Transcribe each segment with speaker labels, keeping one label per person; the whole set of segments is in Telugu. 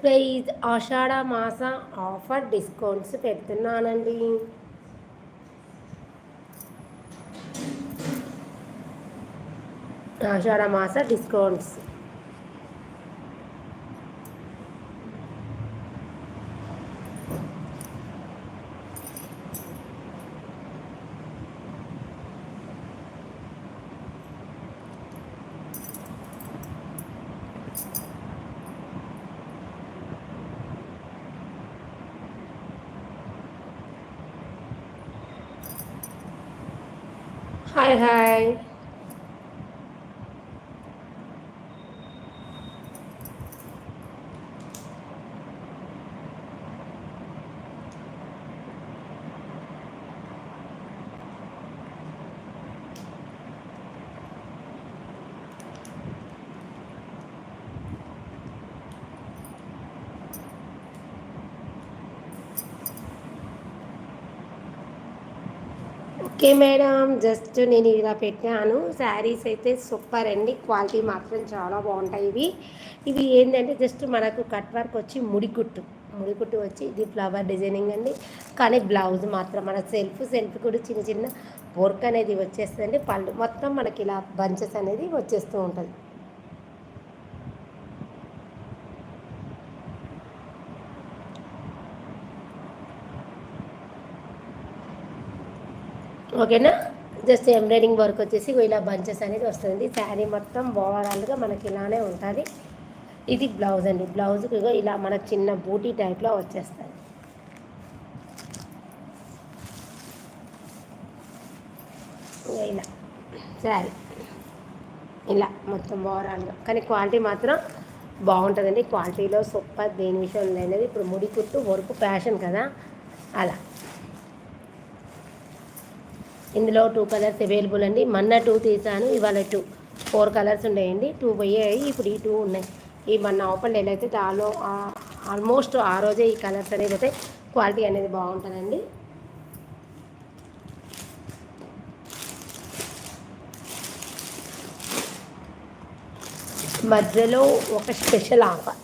Speaker 1: ప్రైజ్ ఆషాఢ మాస ఆఫర్ డిస్కౌంట్స్ పెడుతున్నానండి. ఆషాఢ మాస discounts. Hi, hi. Okay madam. Just నేను ఇలా పెట్టాను. శారీస్ అయితే సూపర్ అండి. క్వాలిటీ మాత్రం చాలా బాగుంటాయి ఇవి. ఇవి ఏంటంటే జస్ట్ మనకు కట్ వర్క్ వచ్చి ముడికుట్టు ముడికుట్టు వచ్చి ఇది ఫ్లవర్ డిజైనింగ్ అండి. కానీ బ్లౌజ్ మాత్రం మన సెల్ఫ్ సెల్ఫ్ కూడా చిన్న చిన్న వర్క్ అనేది వచ్చేస్తుందండి. పళ్ళు మొత్తం మనకి ఇలా బంచెస్ అనేది వచ్చేస్తూ ఉంటుంది. ఓకేనా? జస్ట్ ఎంబ్రాయిడింగ్ వర్క్ వచ్చేసి ఇలా బంచెస్ అనేది వస్తుంది శారీ మొత్తం ఓవరాల్గా మనకి ఇలానే ఉంటుంది. ఇది బ్లౌజ్ అండి. బ్లౌజ్కి ఇలా మనకు చిన్న బూటీ టైప్లో వచ్చేస్తుంది ఇలా. శారీ. ఇలా మొత్తం ఓవరాల్గా. కానీ క్వాలిటీ మాత్రం బాగుంటుందండి. క్వాలిటీలో సూపర్. దేని విషయం అనేది ఇప్పుడు ముడి కుట్టు వర్క్ ఫ్యాషన్ కదా. అలా. ఇందులో టూ కలర్స్ అవైలబుల్ అండి. మొన్న టూ తీసాను ఇవాళ టూ ఫోర్ కలర్స్ ఉన్నాయండి. టూ పోయాయి ఇప్పుడు ఈ టూ ఉన్నాయి. ఈ మొన్న ఓపెన్ డేలో అయితే ఆలో ఆల్మోస్ట్ ఆ రోజే ఈ కలర్స్ అనేది అయితే క్వాలిటీ అనేది బాగుంటుందండి. మధ్యలో ఒక స్పెషల్ ఆఫర్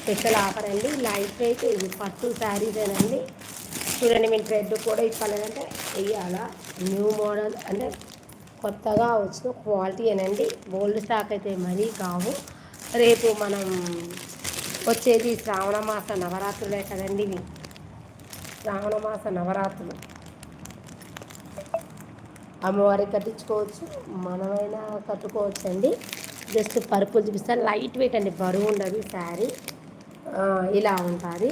Speaker 1: స్పెషల్ ఆఫర్ అండి. లైట్ వెయిట్ ఇది పట్టు శారీస్ అండి చూడండి మేము థ్రెడ్ కూడా ఇప్పాలంటే వెయ్యాలా? న్యూ మోడల్ అంటే కొత్తగా వచ్చిన క్వాలిటీ అనండి ఓల్డ్ స్టాక్ అయితే మరీ కావు. రేపు మనం వచ్చేది శ్రావణ మాస నవరాత్రులే కదండి ఇవి. శ్రావణ మాస నవరాత్రులు. అమ్మవారికి కట్టించుకోవచ్చు మనమైనా కట్టుకోవచ్చు అండి జస్ట్ పరుపులు చూపిస్తాను లైట్ వెయిట్ అండి. బరువు ఉండదు శారీ. ఇలా ఉంటుంది.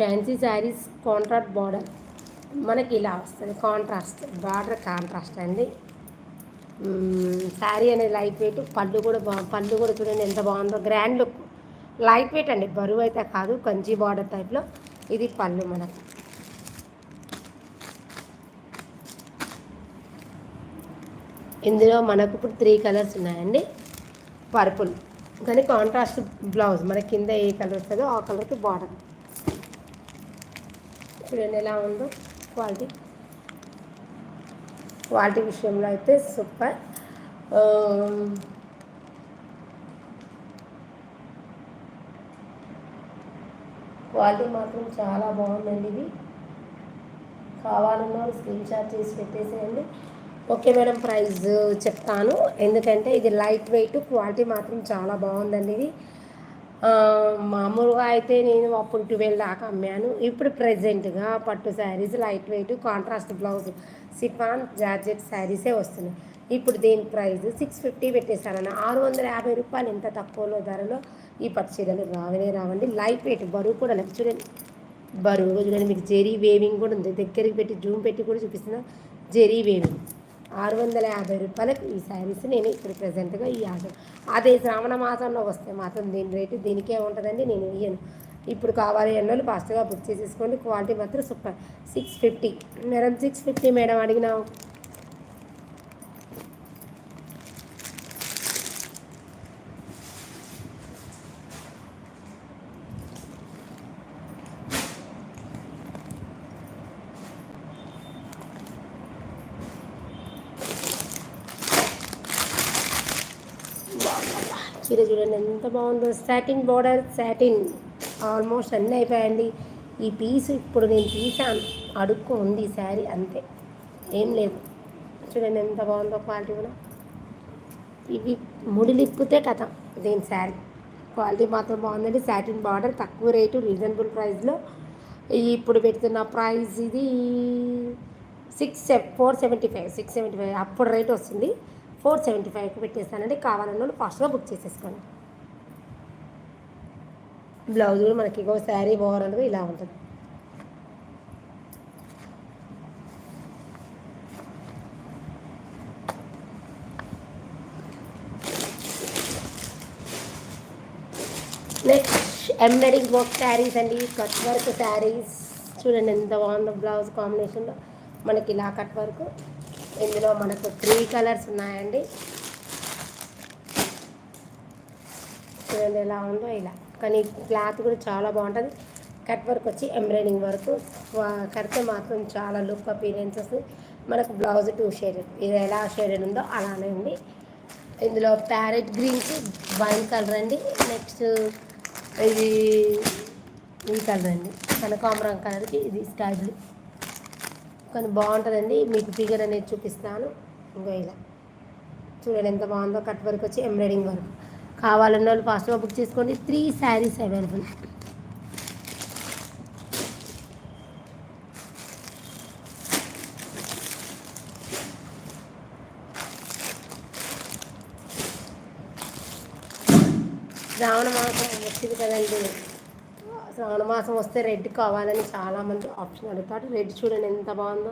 Speaker 1: ఫ్యాన్సీ శారీస్ కాంట్రాక్ట్ బార్డర్ మనకి ఇలా వస్తుంది. కాంట్రాస్ట్ బార్డర్ కాంట్రాస్ట్ అండి. శారీ అనేది లైట్ వెయిట్ పళ్ళు కూడా బా పళ్ళు కూడా చూడండి ఎంత బాగుందో. గ్రాండ్ లుక్ లైట్ వెయిట్ అండి. బరువు అయితే కాదు. కంచి బార్డర్ టైప్లో ఇది పళ్ళు మనకి. ఇందులో మనకు ఇప్పుడు త్రీ కలర్స్ ఉన్నాయండి. పర్పుల్ కానీ కాంట్రాస్ట్ బ్లౌజ్ మన కింద ఏ కలర్ వస్తుందో ఆ కలర్కి బార్డర్ చూడండి ఎలా ఉందో క్వాలిటీ. క్వాలిటీ విషయంలో అయితే సూపర్. క్వాలిటీ మాత్రం చాలా బాగుందండి ఇది. కావాలన్నా స్క్రీన్ షాట్ చేసి పెట్టేసేయండి. ఓకే మేడం ప్రైస్ చెప్తాను. ఎందుకంటే ఇది లైట్ వెయిట్ క్వాలిటీ మాత్రం చాలా బాగుందండి ఇది. మామూలుగా అయితే నేను అప్పుడు ట్వెల్వ్ దాకా అమ్మాను. ఇప్పుడు ప్రజెంట్గా పట్టు saris light weight contrast blouse chiffon georgette శారీసే వస్తున్నాయి. ఇప్పుడు దీని ప్రైస్ సిక్స్ ఫిఫ్టీ పెట్టేశానన్న. ఆరు వందల యాభై రూపాయలు ఎంత తక్కువలో ధరలో ఈ పట్టు చీరలు రావనే రావండి. లైట్ వెయిట్ బరువు కూడా లేదు. చూడండి. బరువు చూడండి. మీకు జెరీ వేవింగ్ కూడా ఉంది. దగ్గరికి పెట్టి జూమ్ పెట్టి కూడా చూపిస్తున్నా. జెరీ వేవింగ్. ఆరు వందల యాభై రూపాయలకు ఈ శారీస్ నేను ఇప్పుడు ప్రజెంట్గా ఈ అదే శ్రావణ మాసంలో వస్తే మాత్రం దీని రేటు దీనికే ఉంటుందండి నేను ఇయ్యను. ఇప్పుడు కావాలి ఎన్నోళ్ళు ఫాస్ట్గా బుక్ చేసేసుకోండి. క్వాలిటీ మాత్రం super six fifty madam six fifty madam అడిగినావు. చీర చూడండి ఎంత బాగుందో. సాటిన్ బార్డర్ సాటిన్ ఆల్మోస్ట్ అన్నీ అయిపోయాయండి. ఈ పీస్ ఇప్పుడు నేను తీసాను అడుక్కు ఉంది శారీ అంతే. ఏం లేదు. చూడండి ఎంత బాగుందో క్వాలిటీ కూడా. ఇవి ముడిలిప్పితే కథ దీని శారీ. క్వాలిటీ మాత్రం బాగుందండి. సాటిన్ బార్డర్ తక్కువ రేటు రీజనబుల్ ప్రైస్లో ఇప్పుడు పెడుతున్న ప్రైస్ ఇది six four seventy five six seventy five అప్పుడు రేట్ వస్తుంది. ఫోర్ సెవెంటీ ఫైవ్కి పెట్టేస్తానండి. కావాలన్న వాళ్ళు ఫాస్ట్గా బుక్ చేసేసుకోండి. బ్లౌజ్ కూడా మనకి ఇంకో శారీ ఓవరాల్గా ఇలా ఉంటుంది. నెక్స్ట్ ఎంబ్రాయిడింగ్ వర్క్ శారీస్ అండి. కట్ వర్క్ శారీస్ చూడండి ఎంత బాగుందో బ్లౌజ్ కాంబినేషన్లో. మనకి ఇలా కట్ వర్క్ ఇందులో మనకు త్రీ కలర్స్ ఉన్నాయండి. చూడండి ఎలా ఉందో ఇలా. కానీ క్లాత్ కూడా చాలా బాగుంటుంది. కట్ వర్క్ వచ్చి ఎంబ్రాయిడింగ్ వర్క్. కడితే మాత్రం చాలా లుక్ అపీరియన్స్ వస్తుంది మనకు బ్లౌజ్ టూ షేడెడ్. ఇది ఎలా షేడెడ్ ఉందో అలానే ఉంది. ఇందులో ప్యారెట్ గ్రీన్కి వైన్ కలర్ అండి. నెక్స్ట్ ఇది ఈ కలర్ అండి. కనకాంబరం కలర్కి ఇది స్కై బ్లూ. కానీ బాగుంటుందండి. మీకు ఫిగర్ అనేది చూపిస్తాను. ఇంకో ఇలా. చూడండి ఎంత బాగుందో కట్ వరకు వచ్చి ఎంబ్రాయిడింగ్ వర్క్. కావాలన్న వాళ్ళు ఫాస్ట్గా బుక్ చేసుకోండి. Three saris available. రావణ మాసం వచ్చింది కదండి. శ్రావణ మాసం వస్తే రెడ్ కావాలని చాలామంది ఆప్షన్ అడుగుతారు. రెడ్ చూడండి ఎంత బాగుందో.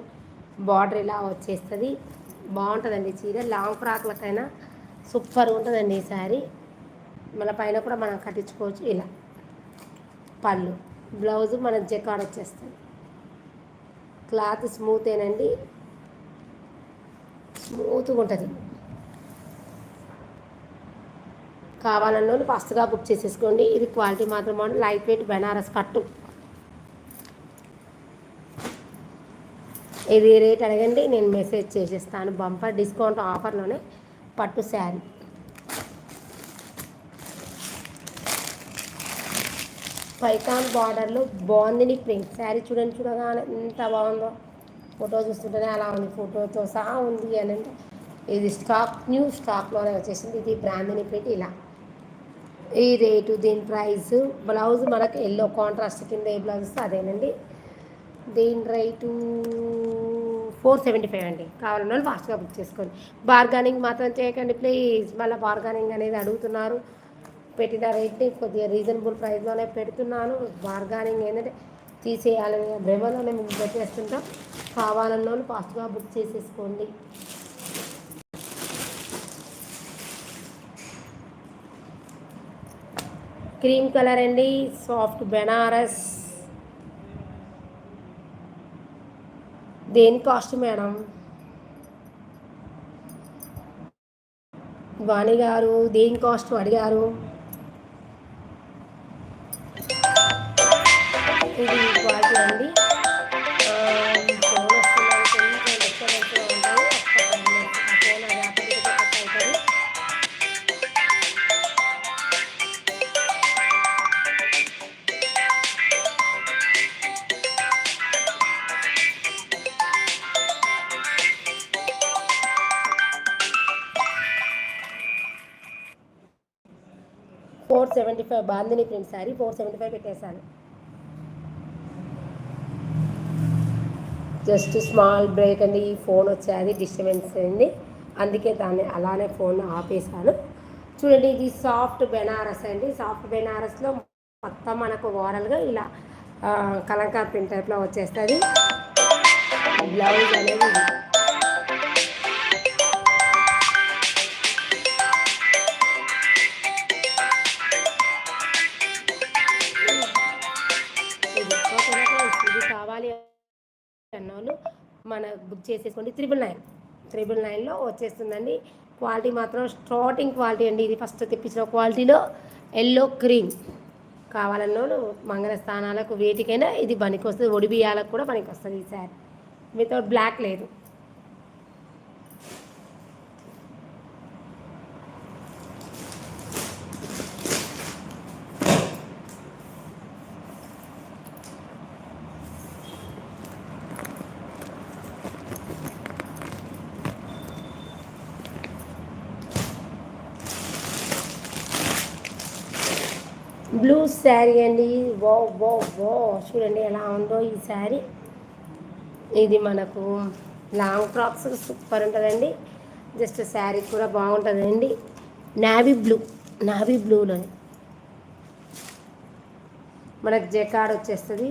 Speaker 1: బార్డర్ ఇలా వచ్చేస్తుంది. బాగుంటుందండి చీర. లాంగ్ ఫ్రాక్లకైనా సూపర్ ఉంటుందండి ఈ శారీ. మన పైన కూడా మనం కట్టించుకోవచ్చు. ఇలా పళ్ళు. బ్లౌజ్ మన జకాడ్ వచ్చేస్తుంది. క్లాత్ స్మూత్ ఏనండి. స్మూత్గా ఉంటుంది. కావాలన్నోళ్ళు ఫస్ట్గా బుక్ చేసేసుకోండి. ఇది క్వాలిటీ మాత్రం లైట్ వెయిట్ బెనారస్ కట్టు. ఇది రేట్ అడగండి. నేను మెసేజ్ చేసేస్తాను. బంపర్ డిస్కౌంట్ ఆఫర్లోనే పట్టు శారీ. పైకాన్ బార్డర్లో బాగుంది. ప్రింట్ శారీ చూడండి. చూడగానే ఎంత బాగుందో. ఫోటో చూస్తుంటేనే అలా ఉంది. ఫోటోతో సహా ఉంది అని అంటే ఇది స్టాక్ న్యూ స్టాక్లోనే వచ్చేసింది. ఇది బ్రాండ్ని పెట్టి ఇలా. ఈ రేటు దీని ప్రైస్ బ్లౌజ్ మనకు ఎల్లో కాంట్రాస్ట్ కింద ఏ బ్లౌజ్ వస్తే అదేనండి. దీని రేటు ఫోర్ సెవెంటీ ఫైవ్ అండి. కావాలన్న వాళ్ళు ఫాస్ట్గా బుక్ చేసుకోండి. బార్గానింగ్ మాత్రం చేయకండి ప్లీజ్ మళ్ళీ బార్గానింగ్ అనేది అడుగుతున్నారు. పెట్టిన రేట్ని కొద్దిగా రీజనబుల్ ప్రైస్లోనే పెడుతున్నాను. బార్గానింగ్ ఏంటంటే తీసేయాలని భ్రమలోనే మేము పెట్టేస్తుంటాం. కావాలన్న వాళ్ళు ఫాస్ట్గా బుక్ చేసేసుకోండి. క్రీమ్ కలర్ అండి సాఫ్ట్ బెనారస్. దేని కాస్ట్ మేడం? వాణి గారు దేని కాస్ట్ అడిగారు? ఇది క్వాలిటీ అండి. Seventy five bandhani print sari four seventy five పెట్టేశాను. జస్ట్ స్మాల్ బ్రేక్ అండి ఈ ఫోన్ వచ్చేది డిస్టర్బెన్స్ అయింది. అందుకే దాన్ని అలానే ఫోన్ ఆపేశాను. చూడండి ఇది సాఫ్ట్ బెనారస్ అండి. సాఫ్ట్ బెనారస్లో మొత్తం మనకు ఓవరాల్గా ఇలా కలంకార్ ప్రింట్ టైప్లో వచ్చేస్తుంది. బ్లౌజ్ అనేది మన బుక్ చేసేసుకోండి. Triple nine. త్రిబుల్ నైన్లో వచ్చేస్తుందండి. క్వాలిటీ మాత్రం స్టార్టింగ్ క్వాలిటీ అండి. ఇది ఫస్ట్ తెప్పించిన క్వాలిటీలో ఎల్లో క్రీమ్. కావాలన్నోళ్ళు మంగళ స్థానాలకు వేటికైనా ఇది పనికి వస్తుంది ఒడిబియాలకు కూడా పనికి వస్తుంది ఈ శారీ. వితౌట్ బ్లాక్ లేదు. బ్లూ శారీ అండి. వో వో వో. చూడండి ఎలా ఉందో ఈ శారీ. ఇది మనకు లాంగ్ ఫ్రాక్స్ సూపర్ ఉంటుందండి. జస్ట్ శారీ కూడా బాగుంటుందండి. నావీ బ్లూ నావీ బ్లూలో మనకు జకాడ్ వచ్చేస్తుంది.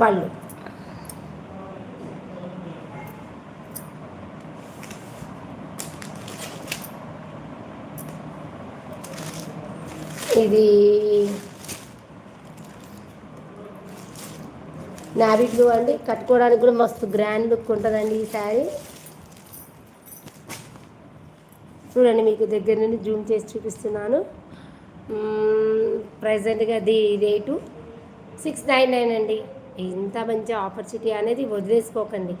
Speaker 1: పళ్ళు. ఇది నావీ బ్లూ అండి. కట్టుకోవడానికి కూడా మస్తు గ్రాండ్ లుక్ ఉంటుందండి ఈ శారీ. చూడండి మీకు దగ్గర నుండి జూమ్ చేసి చూపిస్తున్నాను. ప్రజెంట్గా the rate six nine nine అండి. ఇంత మంచి ఆపర్చునిటీ అనేది వదిలేసుకోకండి.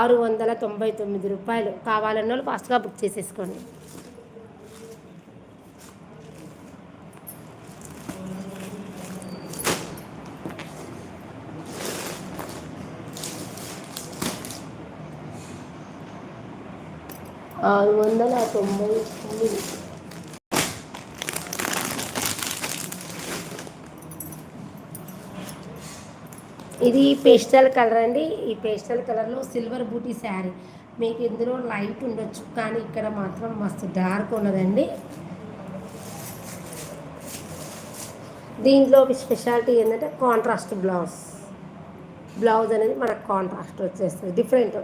Speaker 1: ఆరు వందల తొంభై తొమ్మిది రూపాయలు. కావాలన్న వాళ్ళు ఫాస్ట్గా బుక్ చేసేసుకోండి. ఆరు వందల తొంభై తొమ్మిది. ఇది పేస్టల్ కలర్ అండి. ఈ పేస్టల్ కలర్లో సిల్వర్ బూటీ శారీ. మీకు ఇందులో లైట్ ఉండొచ్చు కానీ ఇక్కడ మాత్రం మస్తు డార్క్ ఉన్నదండి. దీంట్లో స్పెషాలిటీ ఏంటంటే కాంట్రాస్ట్ బ్లౌజ్. బ్లౌజ్ అనేది మనకు కాంట్రాస్ట్ వచ్చేస్తుంది different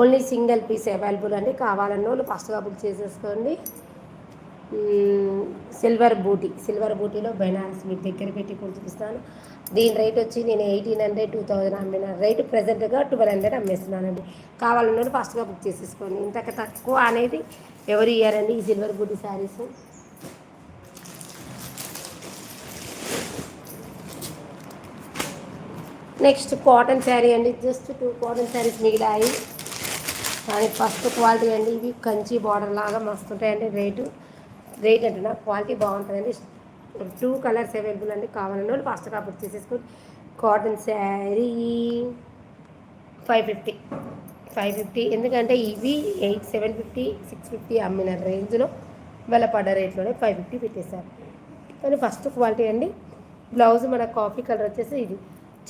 Speaker 1: only single piece available అండి. కావాలన్న వాళ్ళు ఫస్ట్గా బుక్ చేసేసుకోండి. సిల్వర్ బూటీ సిల్వర్ బూటీలో బెనారస్ మీకు దగ్గర పెట్టి కూడా చూపిస్తాను దీని రేట్ వచ్చి నేను ఎయిటీన్ హండ్రెడ్ టూ థౌజండ్ అమ్మిన రేటు ప్రజెంట్గా ట్వెల్వ్ హండ్రెడ్ అమ్మేస్తున్నానండి. కావాలన్న ఫాస్ట్గా బుక్ చేసేసుకోండి. ఇంతకు తక్కువ అనేది ఎవరు ఇయ్యారండి ఈ సిల్వర్ బూటీ శారీస్? నెక్స్ట్ కాటన్ శారీ అండి. జస్ట్ టూ కాటన్ శారీస్ మిగిలాయి. కానీ ఫస్ట్ క్వాలిటీ అండి ఇవి కంచి బార్డర్ లాగా మస్తు ఉంటాయండి రేటు రేట్ అంటున్నా క్వాలిటీ బాగుంటుందండి. టూ కలర్స్ అవైలబుల్ అండి కావాలని వాళ్ళు ఫస్ట్గా బుక్ చేసేసుకొని cotton sari five fifty five fifty ఎందుకంటే ఇవి eight seven fifty six fifty అమ్మిన రేంజ్లో వాళ్ళ పడ్డ రేట్లోనే ఫైవ్ ఫిఫ్టీ పెట్టేశారు. కానీ ఫస్ట్ క్వాలిటీ అండి బ్లౌజ్ మన కాఫీ కలర్ వచ్చేసి ఇది.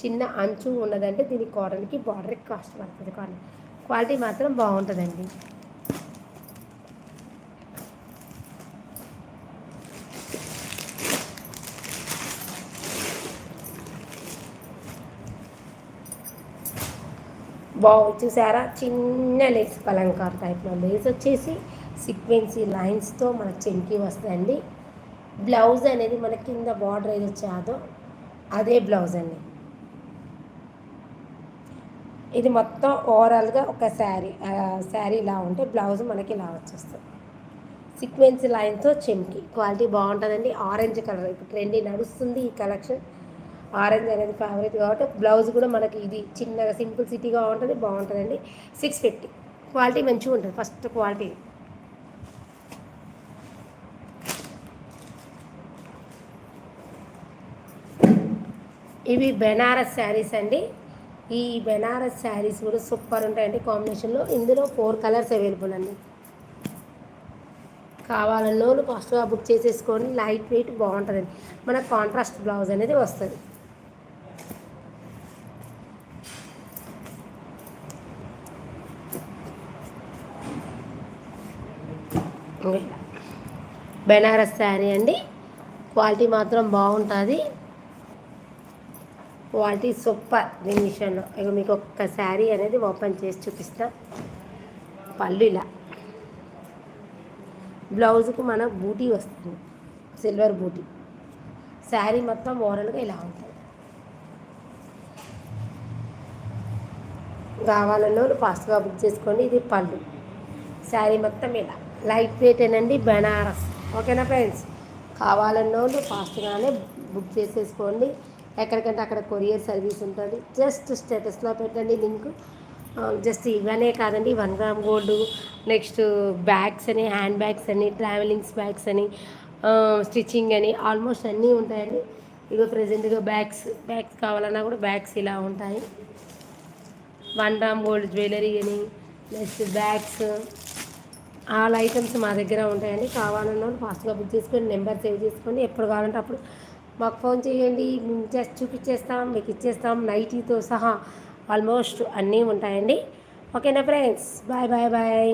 Speaker 1: చిన్న అంచు ఉన్నదంటే దీని కాటన్కి బార్డర్ కాస్ట్ పడుతుంది కాటన్. క్వాలిటీ మాత్రం బాగుంటుందండి. బాగు చూసారా? చిన్న లేస్ కలంకార్ టైప్లో లేస్ వచ్చేసి సీక్వెన్సీ లైన్స్తో మన చెంకి వస్తుందండి. బ్లౌజ్ అనేది మన కింద బార్డర్ ఏది వచ్చాదో అదే బ్లౌజ్ అండి. ఇది మొత్తం ఓవరాల్గా ఒక శారీ శారీ ఇలా ఉంటే బ్లౌజ్ మనకి ఇలా వచ్చేస్తుంది. సీక్వెన్స్ లైన్తో చెంకి. క్వాలిటీ బాగుంటుందండి. ఆరెంజ్ కలర్ ఇప్పుడు ట్రెండీ నడుస్తుంది ఈ కలెక్షన్ ఆరెంజ్ అనేది ఫేవరెట్ కాబట్టి బ్లౌజ్ కూడా మనకి ఇది చిన్నగా సింపుల్ సిటీగా ఉంటుంది బాగుంటుందండి. సిక్స్ ఫిఫ్టీ క్వాలిటీ మంచిగా ఉంటుంది. ఫస్ట్ క్వాలిటీ ఇవి బెనారస్ శారీస్ అండి. ఈ బెనారస్ శారీస్ కూడా సూపర్ ఉంటాయండి కాంబినేషన్లో. ఇందులో ఫోర్ కలర్స్ అవైలబుల్ అండి. కావాలన్న వాళ్ళు ఫస్ట్గా బుక్ చేసేసుకొని లైట్ వెయిట్ బాగుంటుందండి. మన కాంట్రాస్ట్ బ్లౌజ్ అనేది వస్తుంది. బెనారస్ శారీ అండి. క్వాలిటీ మాత్రం బాగుంటుంది. క్వాలిటీ సూపర్ దీని విషయంలో ఇక మీకు ఒక్క శారీ అనేది ఓపెన్ చేసి చూపిస్తా. పళ్ళు ఇలా బ్లౌజ్కు మన బూటీ వస్తుంది. సిల్వర్ బూటీ. శారీ మొత్తం ఓవరాల్గా ఇలా ఉంటుంది. కావాలన్నో ఫాస్ట్గా బుక్ చేసుకోండి. ఇది పళ్ళు. శారీ మొత్తం ఇలా. లైట్ వెయిట్ ఏనండి బెనారస్. ఓకేనా ఫ్రెండ్స్? కావాలన్నోళ్ళు ఫాస్ట్గానే బుక్ చేసేసుకోండి. ఎక్కడికంటే అక్కడ కొరియర్ సర్వీస్ ఉంటుంది. జస్ట్ స్టేటస్లో పెట్టండి లింక్. జస్ట్ ఇవనే కాదండి one gram gold next bags అని హ్యాండ్ బ్యాగ్స్ అని ట్రావెలింగ్స్ బ్యాగ్స్ అని స్టిచ్చింగ్ అని ఆల్మోస్ట్ అన్నీ ఉంటాయండి. ఇగో ప్రజెంట్గా బ్యాగ్స్ బ్యాగ్స్ కావాలన్నా కూడా బ్యాగ్స్ ఇలా ఉంటాయి. వన్ గ్రామ్ గోల్డ్ జ్యువెలరీ అని నెక్స్ట్ బ్యాగ్స్ ఆల్ ఐటమ్స్ మా దగ్గర ఉంటాయండి. కావాలన్న వాళ్ళు ఫాస్ట్గా బుక్ చేసుకొని నెంబర్ సేవ్ చేసుకొని ఎప్పుడు కావాలంటే అప్పుడు మాకు ఫోన్ చేయండి మేము జస్ట్ చూపించేస్తాం మీకు ఇచ్చేస్తాం నైటీతో సహా ఆల్మోస్ట్ అన్నీ ఉంటాయండి. ఓకేనా ఫ్రెండ్స్? Bye bye bye.